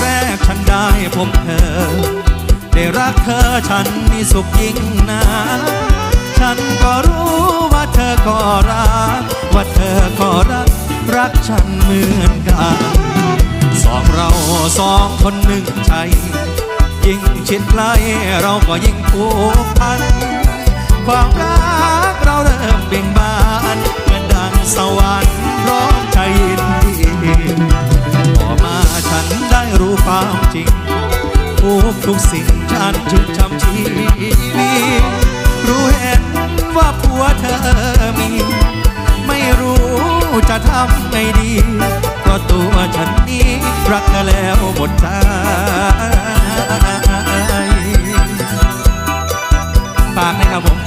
แรกฉันได้พบเธอ ได้รักเธอฉันมีสุขยิ่งนาฉันก็รู้ว่าเธอก็รัก ว่าเธอก็รัก รักฉันเหมือนกัน สองเราสองคนหนึ่งใจ ยิ่งชิดใกล้เราก็ยิ่งผูกพัน ความรัก ความจริงทุกทุกสิ่งฉันจึงจำชีวิตรู้เห็นว่าผัวเธอมี ไม่รู้จะทำไงดีก็ตัวฉันนี้รักเธอแล้วหมดใจปากนะครับผม